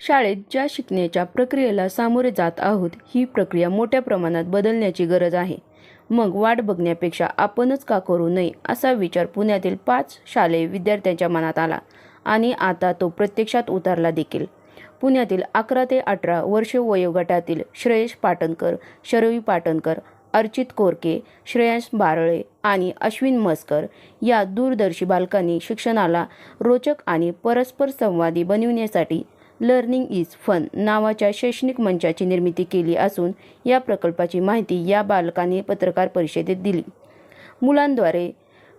शाळेत ज्या शिकण्याच्या प्रक्रियेला सामोरे जात आहोत ही प्रक्रिया मोठ्या प्रमाणात बदलण्याची गरज आहे. मग वाट बघण्यापेक्षा आपणच का करू नये असा विचार पुण्यातील पाच शालेय विद्यार्थ्यांच्या मनात आला आणि आता तो प्रत्यक्षात उतरला देखील. पुण्यातील अकरा ते अठरा वर्ष वयोगटातील श्रेयश पाटणकर शरवी पाटणकर अर्चित कोरके श्रेयस बारळे आणि अश्विन मस्कर या दूरदर्शी बालकांनी शिक्षणाला रोचक आणि परस्पर संवादी बनविण्यासाठी लर्निंग इज फन नावाच्या शैक्षणिक मंचाची निर्मिती केली असून या प्रकल्पाची माहिती या बालकांनी पत्रकार परिषदेत दिली. मुलांद्वारे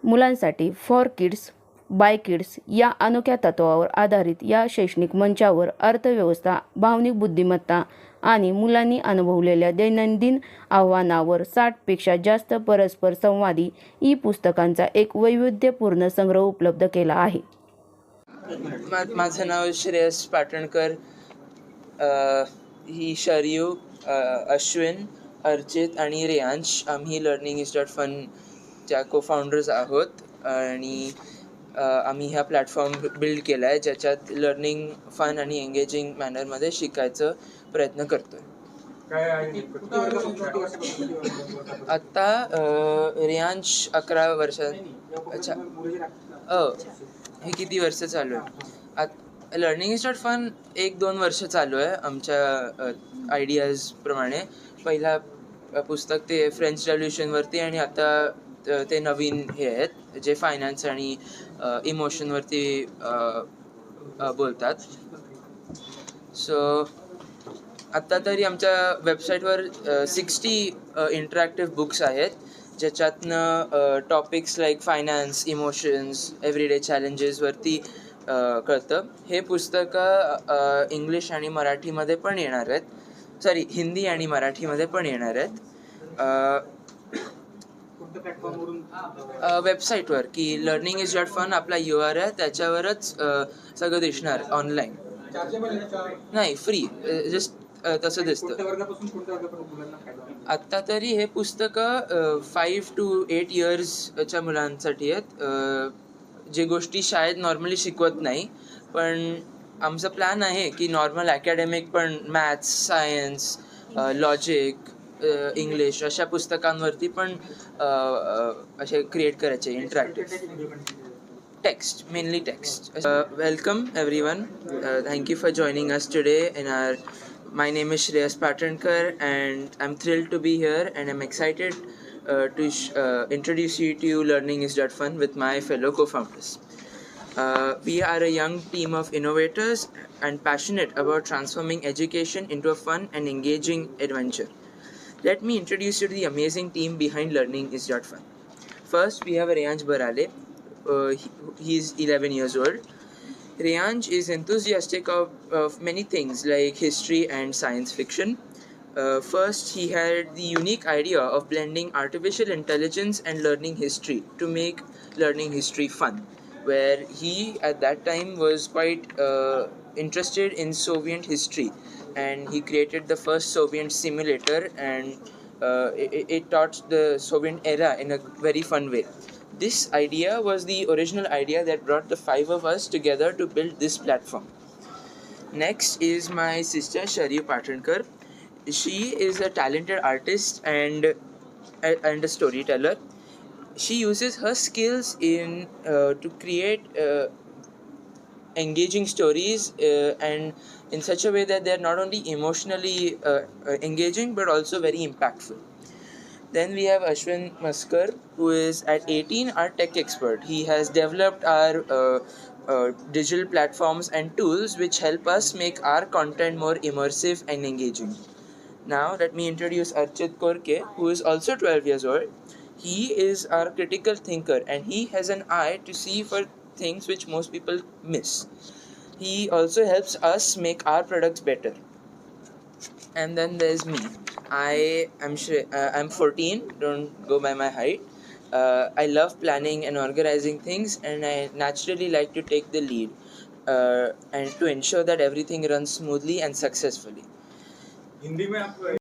मुलांसाठी फॉर किड्स बाय किड्स या अनोख्या तत्वावर आधारित या शैक्षणिक मंचावर अर्थव्यवस्था भावनिक बुद्धिमत्ता आणि मुलांनी अनुभवलेल्या दैनंदिन आव्हानावर साठपेक्षा जास्त परस्पर संवादी ई पुस्तकांचा एक वैविध्यपूर्ण संग्रह उपलब्ध केला आहे. माझं नाव श्रेयस पाटणकर ही शरयू अश्विन अर्चित आणि रेयांश. आम्ही लर्निंग इज डॉट फनच्या को फाउंडर्स आहोत आणि आम्ही हा प्लॅटफॉर्म बिल्ड केला आहे ज्याच्यात लर्निंग फन आणि एंगेजिंग मॅनरमध्ये शिकायचं प्रयत्न करतो काय आहे नेमकं? किती वर्षापासून किती वर्षापासून किती वर्षापासून? आत्ता अ, रेयांश अकरा वर्षात अच्छा. अ हे किती वर्ष चालू आहे? आत लर्निंग इज नॉट फन एक दोन वर्ष चालू आहे आमच्या आयडियाजप्रमाणे पहिला पुस्तक ते फ्रेंच रेव्होल्युशनवरती आणि आता ते नवीन हे आहेत जे फायनान्स आणि इमोशनवरती बोलतात. सो आत्ता तरी आमच्या वेबसाईटवर सिक्स्टी इंटरॅक्टिव्ह बुक्स आहेत. ज्याच्यातनं topics like finance emotions everyday चॅलेंजेसवरती कळतं. हे पुस्तकं इंग्लिश आणि मराठीमध्ये पण येणार आहेत. सॉरी हिंदी आणि मराठीमध्ये पण येणार आहेत. वेबसाईटवर की लर्निंग इज डॉट फन आपला यू आर आहे त्याच्यावरच सगळं दिसणार ऑनलाईन? नाही फ्री जस्ट तसं दिसतं? आत्ता तरी हे पुस्तकं फाईव्ह टू एट इयर्सच्या मुलांसाठी आहेत. जे गोष्टी शाळेत नॉर्मली शिकवत नाही पण आमचा प्लॅन आहे की नॉर्मल अकॅडमिक पण मॅथ्स सायन्स लॉजिक इंग्लिश अशा पुस्तकांवरती पण असे क्रिएट करायचे interactive text uh, welcome everyone. uh, thank you for joining us today in our my name is shreyas patrankar and i'm thrilled to be here and i'm excited uh, to sh- uh, introduce you to learning is fun with my fellow co-founders. Uh, we are a young team of innovators and passionate about transforming education into a fun and engaging adventure. Let me introduce you to the amazing team behind learning is fun. First we have Rayanj Barale. Uh, he, he's 11 years old. Rayanj is enthusiastic of, of many things like history and science fiction. Uh, first, he had the unique idea of blending artificial intelligence and learning history to make learning history fun. Where he, at that time, was quite uh, interested in Soviet history and he created the first Soviet simulator and uh, it, it taught the Soviet era in a very fun way. This idea was the original idea that brought the five of us together to build this platform. Next is my sister Shari Patrankar. She is a talented artist and and a storyteller. She uses her skills in uh, to create uh, engaging stories uh, and in such a way that they're not only emotionally uh, uh, engaging but also very impactful. Then we have Ashwin Maskar, who is at 18 our tech expert. He has developed our uh, uh, digital platforms and tools which help us make our content more immersive and engaging. Now, let me introduce Archit Korke, who is also 12 years old. He is our critical thinker and he has an eye to see for things which most people miss. He also helps us make our products better and then there's me. I am Shre- uh, I'm 14. Don't go by my height. Uh, I love planning and organizing things, and I naturally like to take the lead uh, and to ensure that everything runs smoothly and successfully. Hindi में आप